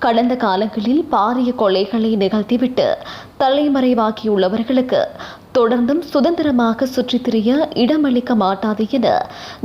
கடந்த காலங்களில் பாரிய கொலைகளை நிகழ்த்திவிட்டு தலைமறைவாகியுள்ளவர்களுக்கு தொடர்ந்தும் சுதந்திரமாக சுற்றித் திரிய இடமளிக்க மாட்டாது என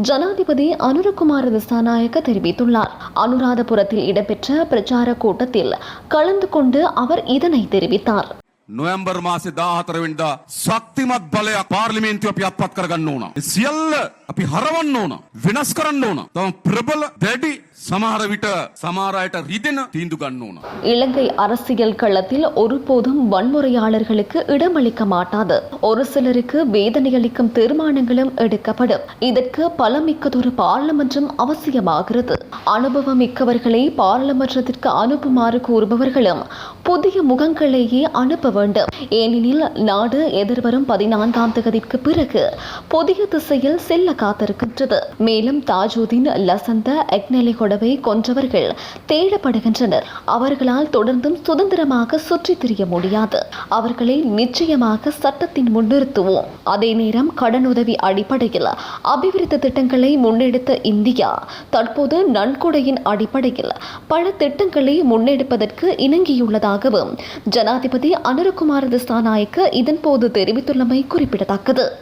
ஜனாதிபதி அனுரகுமார திசாநாயக்க தெரிவித்துள்ளார் அனுராதபுரத்தில் இடம்பெற்ற பிரச்சார கூட்டத்தில் கலந்து கொண்டு அவர் இதனை தெரிவித்தார் නොවැම්බර් මාසේ 14 වෙනිදා ශක්තිමත් බලයක් පාර්ලිමේන්තුව අපි අත්පත් කරගන්න ඕන. ඒ සියල්ල අපි හරවන්න ඕන. වෙනස් කරන්න ඕන. තම ප්‍රබල දැඩි සමහර විට සමහර අයට රිදෙන තීන්දුව ගන්න ඕන. இலங்கை அரசியல் களத்தில் ஒருபோதும் வன்முறையாளர்களுக்கு இடமளிக்க மாட்டாது ஒரு சிலருக்கு வேதனையளிக்கும் தீர்மானங்களும் எடுக்கப்படும் இதற்கு பலமிக்கதொரு பாராளுமன்றம் அவசியமாகிறது அனுபவம் மிக்கவர்களை பாராளுமன்றத்திற்கு அனுப்புமாறு கூறுபவர்களும் புதிய முகங்களையே அனுப்ப வேண்டும் ஏனெனில் நாடு எதிர்வரும் பதினான்காம் தேதிக்கு பிறகு புதிய திசையில் செல்ல காத்திருக்கின்றது மேலும் தாஜுதீன் லசந்த தடவை கொன்றவர்கள் தேடப்படுகின்றனர். அவர்களால் தொடர்ந்தும் சுதந்திரமாக சுற்றித் திரிய முடியாது. அவர்களை நிச்சயமாக சட்டத்தின் முன்னிறுத்துவோம் அதே நேரம் கடனுதவி அடிப்படையில் அபிவிருத்தி திட்டங்களை முன்னெடுத்த இந்தியா தற்போது நன்கொடையின் அடிப்படையில் பல திட்டங்களை முன்னெடுப்பதற்கு இணங்கியுள்ளதாகவும் ஜனாதிபதி அனுரகுமார திசாநாயக்க இதன்போது தெரிவித்துள்ளமை குறிப்பிடத்தக்கது.